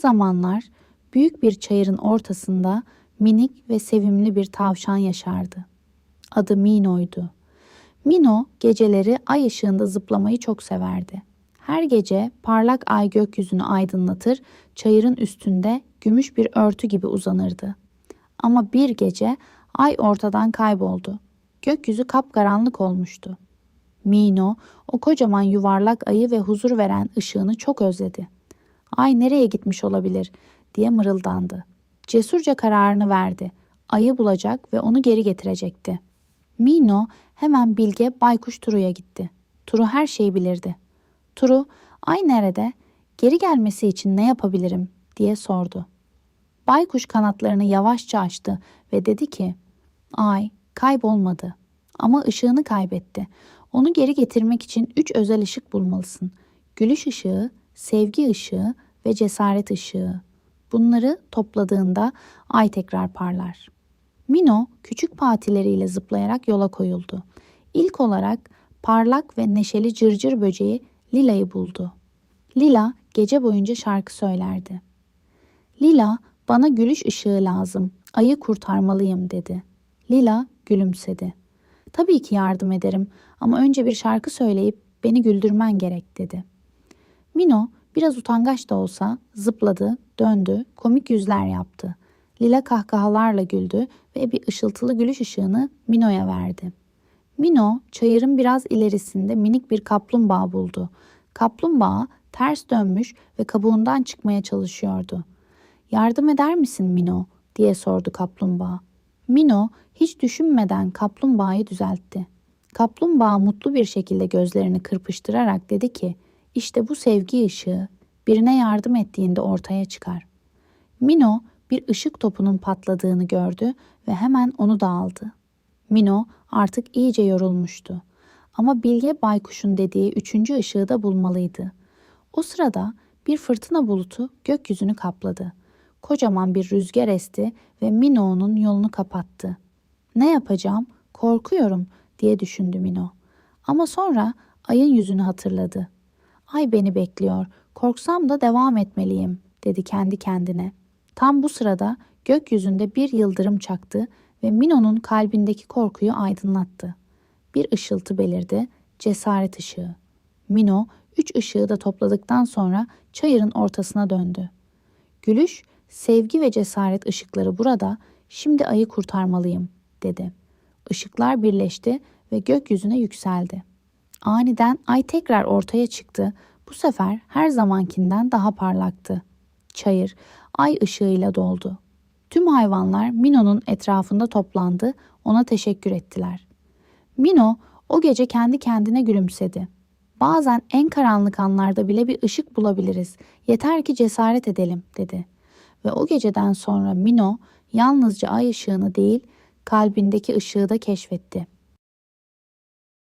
zamanlar büyük bir çayırın ortasında minik ve sevimli bir tavşan yaşardı. Adı Mino'ydu. Mino geceleri ay ışığında zıplamayı çok severdi. Her gece parlak ay gökyüzünü aydınlatır, çayırın üstünde gümüş bir örtü gibi uzanırdı. Ama bir gece ay ortadan kayboldu. Gökyüzü kapkaranlık olmuştu. Mino o kocaman yuvarlak ayı ve huzur veren ışığını çok özledi. Ay nereye gitmiş olabilir diye mırıldandı. Cesurca kararını verdi. Ayı bulacak ve onu geri getirecekti. Mino hemen Bilge Baykuş Turu'ya gitti. Turu her şeyi bilirdi. Turu, ay nerede? Geri gelmesi için ne yapabilirim diye sordu. Baykuş kanatlarını yavaşça açtı ve dedi ki, Ay kaybolmadı ama ışığını kaybetti. Onu geri getirmek için üç özel ışık bulmalısın. Gülüş ışığı, sevgi ışığı ve cesaret ışığı. Bunları topladığında ay tekrar parlar. Mino küçük patileriyle zıplayarak yola koyuldu. İlk olarak parlak ve neşeli cırcır böceği Lila'yı buldu. Lila gece boyunca şarkı söylerdi. Lila bana gülüş ışığı lazım. Ayı kurtarmalıyım dedi. Lila gülümsedi. Tabii ki yardım ederim ama önce bir şarkı söyleyip beni güldürmen gerek dedi. Mino biraz utangaç da olsa zıpladı, döndü, komik yüzler yaptı. Lila kahkahalarla güldü ve bir ışıltılı gülüş ışığını Mino'ya verdi. Mino çayırın biraz ilerisinde minik bir kaplumbağa buldu. Kaplumbağa ters dönmüş ve kabuğundan çıkmaya çalışıyordu. Yardım eder misin Mino? diye sordu kaplumbağa. Mino hiç düşünmeden kaplumbağayı düzeltti. Kaplumbağa mutlu bir şekilde gözlerini kırpıştırarak dedi ki, işte bu sevgi ışığı birine yardım ettiğinde ortaya çıkar. Mino bir ışık topunun patladığını gördü ve hemen onu da aldı. Mino artık iyice yorulmuştu. Ama Bilge Baykuş'un dediği üçüncü ışığı da bulmalıydı. O sırada bir fırtına bulutu gökyüzünü kapladı. Kocaman bir rüzgar esti ve Mino'nun yolunu kapattı. Ne yapacağım? Korkuyorum diye düşündü Mino. Ama sonra ayın yüzünü hatırladı. Ay beni bekliyor. Korksam da devam etmeliyim dedi kendi kendine. Tam bu sırada gökyüzünde bir yıldırım çaktı ve Mino'nun kalbindeki korkuyu aydınlattı. Bir ışıltı belirdi, cesaret ışığı. Mino üç ışığı da topladıktan sonra çayırın ortasına döndü. Gülüş, sevgi ve cesaret ışıkları burada, şimdi ayı kurtarmalıyım, dedi. Işıklar birleşti ve gökyüzüne yükseldi. Aniden ay tekrar ortaya çıktı. Bu sefer her zamankinden daha parlaktı. Çayır ay ışığıyla doldu. Tüm hayvanlar Mino'nun etrafında toplandı, ona teşekkür ettiler. Mino o gece kendi kendine gülümsedi. Bazen en karanlık anlarda bile bir ışık bulabiliriz. Yeter ki cesaret edelim, dedi. Ve o geceden sonra Mino yalnızca ay ışığını değil, kalbindeki ışığı da keşfetti.